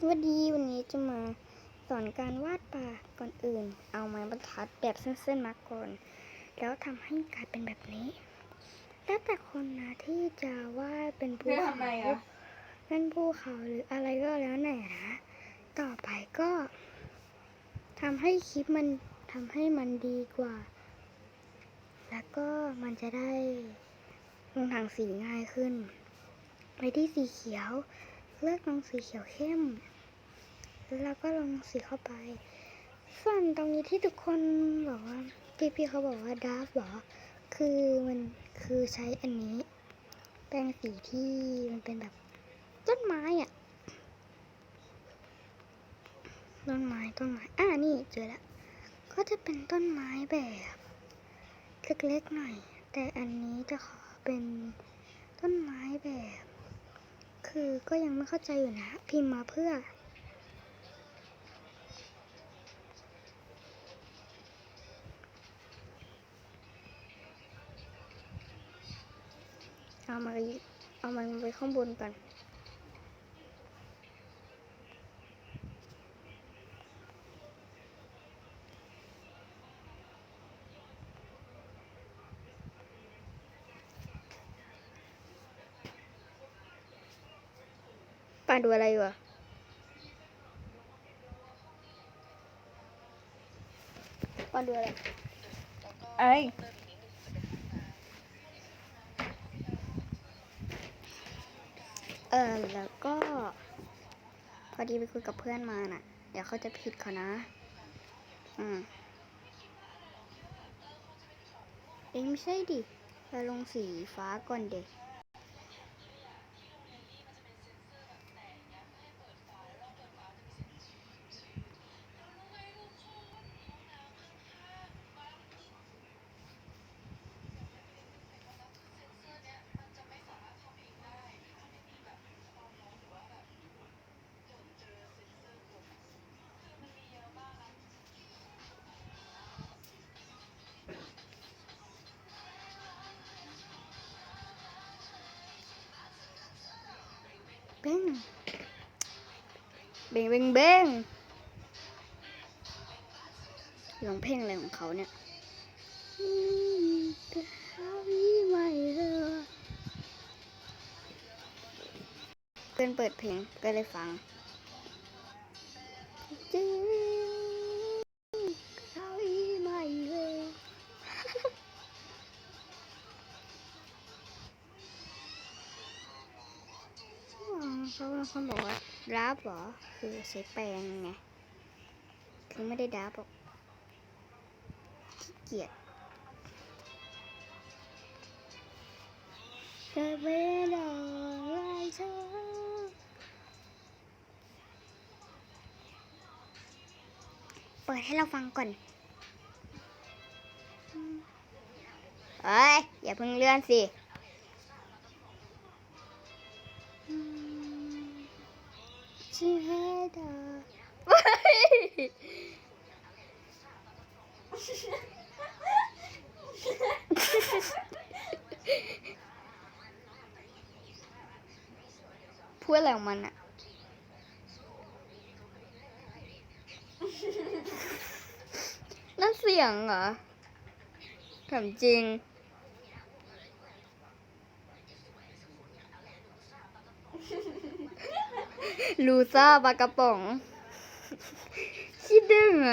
สวัสดีวันนี้จะมาสอนการวาดปากก่อนอื่น เอาไม้บรรทัดแบบเส้นๆมาก่อน แล้วทำให้กลายเป็นแบบนี้ แล้วแต่คนนะที่จะวาดเป็นภูเพื่อเขาทำไมอะเป็นภูเขาหรืออะไรก็แล้วแต่นะต่อไปก็ทำให้คลิปมันทำให้มันดีกว่า แล้วก็มันจะได้ลงทางสีง่ายขึ้น ไปที่สีเขียว เลือกลงสีเขียวเข้ม แล้วก็ลงสีเข้าไป ส่วนตรงนี้ที่ทุกคนบอกว่าพี่ๆเขาบอกว่าดาร์ฟหรอ คือมันคือใช้อันนี้ แปรงสีที่มันเป็นแบบต้นไม้อะต้นไม้ต้นไม้ อ่านี่เจอแล้วก็จะเป็นต้นไม้แบบเล็กๆหน่อย แต่อันนี้จะขอเป็นต้นไม้แบบ คือก็ยังไม่เข้าใจอยู่นะ พิมพ์มาเพื่อ เอามาเอามันไปข้างบนกัน ป้าดูอะไรอยู่อะป้าดูอะไรไอ้เออแล้วก็ พอดีไปคุยกับเพื่อนมาน่ะ เดี๋ยวเขาจะผิดเขานะ อืมเองไม่ใช่ดิเราลงสีฟ้าก่อนเด็ก บ้งเบ้งเบ้งเบ้งร้องเพลงอะไรของเขาเนี่ยกเพื่อนเปิดเพลงก็เลยฟัง อ๋อเขาเป็นคนบอกว่าดับเหรอ คือใช้แปรงไง คือไม่ได้ดับหรอกขี้เกียจจะเวลาไรเธอเปิดให้เราฟังก่อน เอ้ย อย่าเพิ่งเลื่อนสิ ดาพูดอะไรของมันอะนั่นเสียงเหรอถามจริง ลูซ่าปลากระป๋อง คิดได้ไง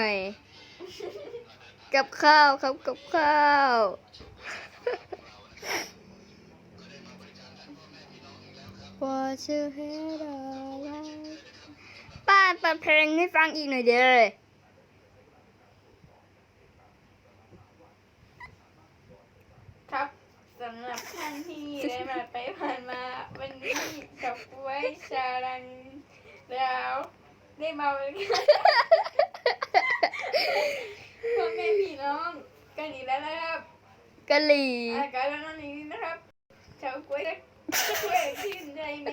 กับข้าวครับกับข้าวว่าชื่อเฮดอะไรป้าเปิดเพลงให้ฟังอีกหน่อยเด้อสำหรับท่านที่ได้มาไปผ่านมา วันนี้กับไว้ชาลันแล้ว ได้มาเป็นกันพ่อแม่พี่น้องกันอีกแล้วนะครับกะหรี่อากาศร้อนๆนี้นะครับชาวกล้วยจะช่วยชื่นใจไหม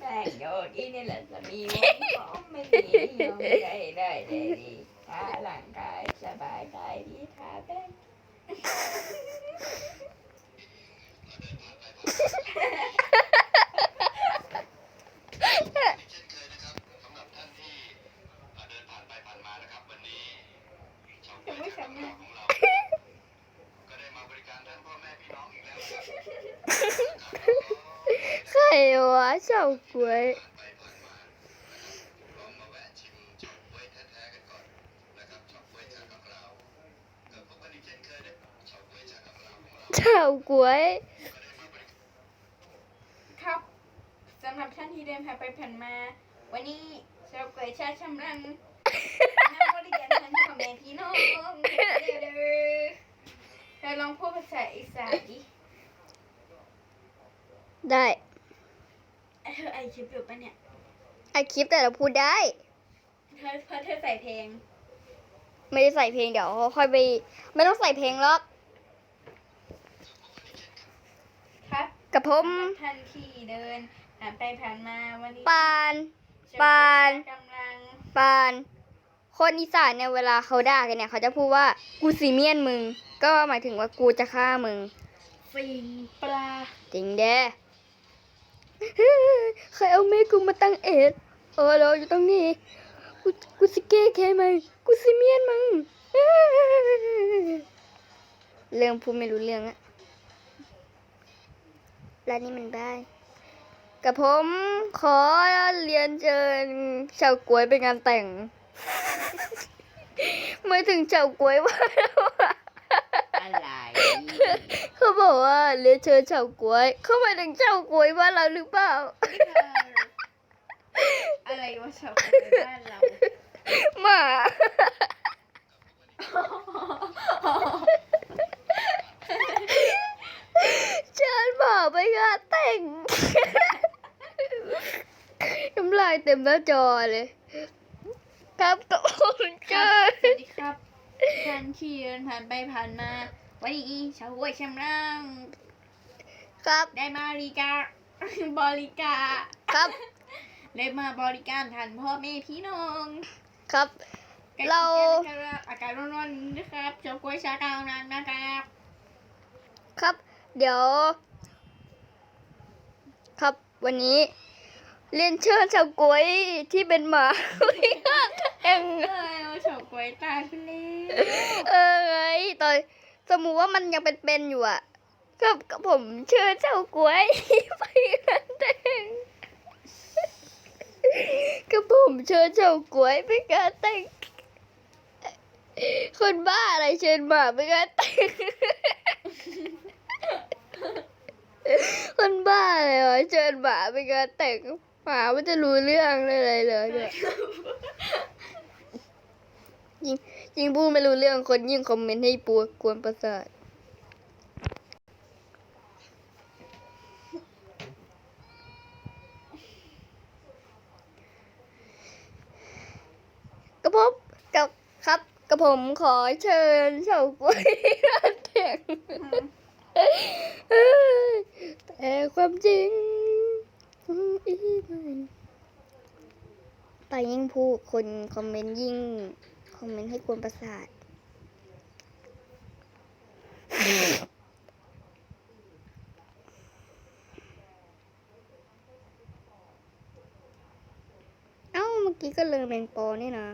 แต่โยนอีนี่แหละจะมีวันของไม่ดียอมใจได้ได้ดีถ้าร่างกายสบายกายดีถ้าแป้ง วะ เฉาก๊วยเฉาก๊วยครับสำหรับท่านที่เดินผ่านไปผ่านมา วันนี้ชาวเกยชาชำรังนั่งบริการท่านพ่อแม่พี่น้องเด้อเด้อเธอลองพูดภาษาอีสานดิได้ เธอไอคลิปอยู่ปะเนี่ยไอคลิปแต่เราพูดได้ เธอเพราะเธอใส่เพลง ไม่ได้ใส่เพลงเดี๋ยวค่อยไป ไม่ต้องใส่เพลงหรอก ครับกับผมท่านที่เดินผ่านไปผ่านมาวันนี้ปานชวปานกำลังปาน คนอีสานเนี่ยเวลาเขาด่ากันเนี่ย เขาจะพูดว่ากูซีเมียนมึง ก็หมายถึงว่ากูจะฆ่ามึง ฟิงปลาจริงเด้ ใครเอาแม่กูมาตั้งเอ็ดเออเราอยู่ตรงนี้ กูกูสิเก้แค่มึงกูซีเมียนมึงเรื่องพูดไม่รู้เรื่องอะแล้วนี่มันได้ กับผมขอเรียนเชิญชาวกล้วยไปงานแต่ง ไม่ถึงชาวกล้วยว่าอะไร เขาบอกว่าเรียนเชิญชาวกล้วย เขาหมายถึงชาวกล้วยบ้านเราหรือเปล่า อะไรวะชาวบ้านเราหมา เชิญหมาไปงานแต่งน้ำลายเต็มหน้าจอเลย ครับกับผมเชิญสวัสดีครับท่านที่เดินผ่านไปผ่านมา วันนี้ชาวห้วยชำรังครับ ได้มาบริการบริการครับ ได้มาบริการท่านพ่อแม่พี่น้องครับ ใกล้เราชิดกันนะครับอากาศร้อนๆนะครับชาวกล้วยชากลางนั้นนะครับ ครับ เดี๋ยว ครับวันนี้เรียนเชิญชาวกล้วยที่เป็นหมาไปงานแต่งเออชาวกล้วยตายไปแล้วเออไงตอน สมมติว่ามันยังเป็นๆอยู่อะก็ก็ผมเชิญเจ้ากล้วยไปงานแต่งก็ผมเชิญเจ้ากล้วยไปงานแต่งคนบ้าอะไรเชิญหมาไปงานแต่งคนบ้าอะไรวะเชิญหมาไปงานแต่งหมามันจะรู้เรื่องอะไรเลยเนี่ย ยิ่งพูดไม่รู้เรื่องคนยิ่งคอมเมนต์ให้ปวดกวนประสาทกระผมกับครับกระผมขอเชิญเฉาก๊วยร้านแต่งแต่ความจริงอีมันแต่ยิ่งพูดคนคอมเมนต์ยิ่ง คอมเมนต์ให้กวนประสาท เอ้าเมื่อกี้ก็เลยแมงปอนี่นะ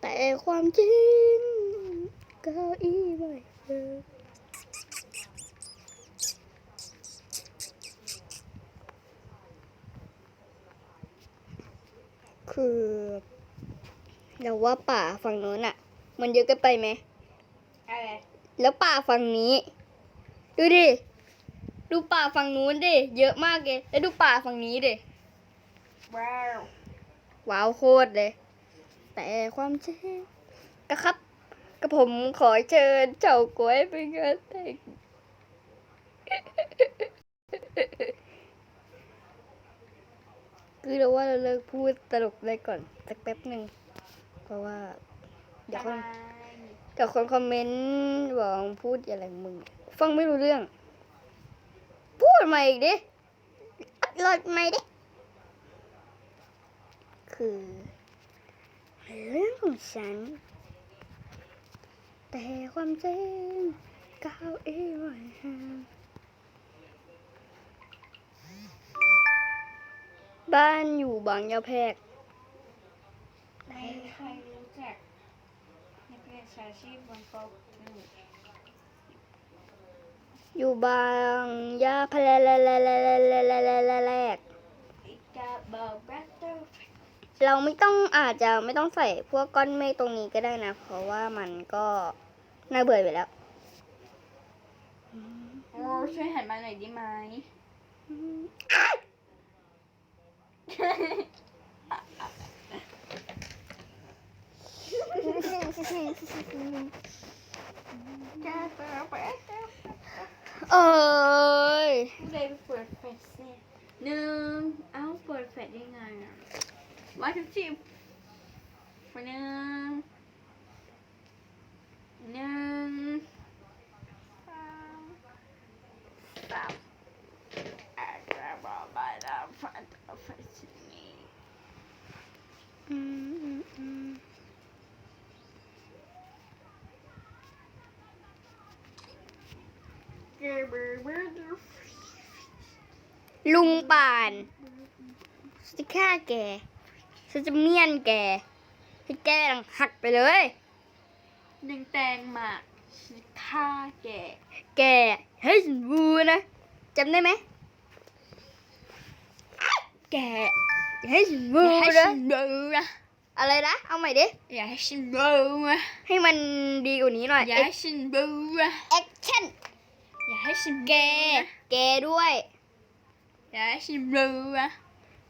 แต่ความจริงก้าอี้ไม่เจอคือ เราว่าป่าฝั่งโน้นอะมันเยอะเกินไปไหมอะไรแล้วป่าฝั่งนี้ ดูดิ ดูป่าฝั่งนู้นดิ เยอะมากเลย แล้วดูป่าฝั่งนี้ดิ ว้าว ว้าวโคตรเลย แต่ความจริงก็ครับก็ผมขอเชิญเจ้ากล้วยไปงานแต่งคือเราว่าเราเลิกพูดตลกได้ก่อน สักแป๊บหนึ่งเพ ราะว่า เดี๋ยวคนเดี๋ยวคนคอมเมนต์บอกพูดอะไรของมึง ฟังไม่รู้เรื่อง พูดมาอีกดิลดมาดิ คือเรื่องของฉัน แต่ความจริงก้าวอีไว้ห่างบ้านอยู่บางยาแพรก ไม่ใครรู้จักนักเรียน ชาชีพบนโต๊ะอยู่บางยาพลเลเลเลเลเลเลเลเลแรกอีกาบอกบัตเตอร์เราไม่ต้องอาจจะไม่ต้องใส่พวกก้อนเมฆตรงนี้ก็ได้นะ เพราะว่ามันก็น่าเบื่อไปแล้วโอ้ช่วยหันมาหน่อยได้ไหม กาบอกบัต เตอร์เอ้ยเลยเปิดแฟลชเนี่ยหนึ่งเอ้าเปิดแฟลชยังไงอะมาทุกทีหนึ่งหนึ่งสองสามอากาบอกบัตเตอร์บัตเตอร์แฟลชนี่ อืมอืมอืม เกาบอกบัตเตอร์ ลุงป่านฉันจะฆ่าแกฉันจะเมียนแกให้แกดังหักไปเลย หนึ่งแตงหมากฆ่าแก แกให้ฉันบูนะจำได้ไหมแกอย่าให้ฉันบูอย่าให้นะฉันดูนะอะไรนะเอาใหม่ดิอย่าให้ฉันดูนะให้มันดีกว่านี้หน่อยอย่าให้ฉันดูนะแอคชั่นอย่าให้ฉันแกแกด้วย อย่าให้ฉันดูนะ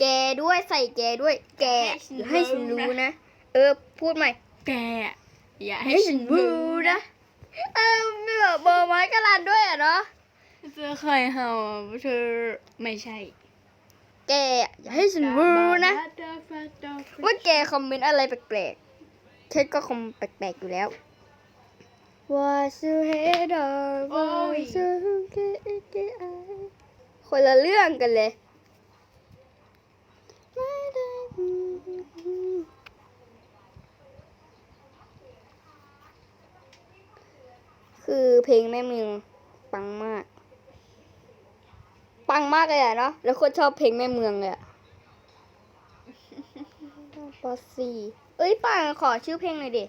แกด้วยใส่แกด้วย แกออย่ย่าาให้ให้ฉัฉันนรู้รู้นะนะ เออ พูดใหม่ แกอย่าให้ให้ฉัฉันนบูดูนะนะ เออเมื่อเบอร์ไม้กระลานด้วยอะเนาะเธอเคยเห่าเธอไม่ใช่ แกอย่าให้ฉันรู้นะ ว่าแกคอมเมนต์อะไรแปลกๆฉันก็คอมแปลกๆอยู่แล้ว What's your head on โอ้ย What's your head on คนละเรื่องกันเลย คือเพลงแม่เมืองปังมาก ปังมากเลยอะเนาะ แล้วคนชอบเพลงแม่เมืองเลยอะปอสี่เอ้ยปังขอชื่อเพลงหน่อยดิ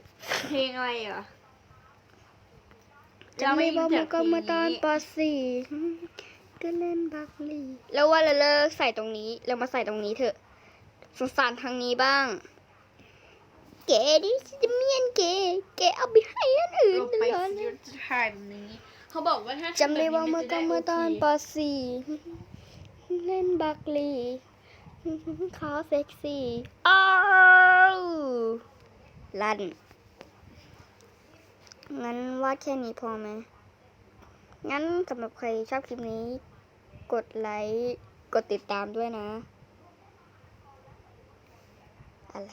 เพลงอะไรเหรอจะไม่บอกมันก็มาตอนปอสี่ ก็เล่นบักลีแล้วว่าเราเลิกใส่ตรงนี้เรามาใส่ตรงนี้เถอะสงสารทางนี้บ้างแกดิจะเมียนแกแกเอาไปให้อันอื่นลงตไปลอดยุดถ่ายแบบนี้ เขาบอกว่าถ้าจำได้ว่าเมื่อก็เมื่อตอนปปอสี่เล่นบักลีขาเซ็กซี่อ้าวลั่น งั้นวาดแค่นี้พอไหม งั้นสำหรับใครชอบคลิปนี้ กดไลค์ กดติดตามด้วยนะ อะไร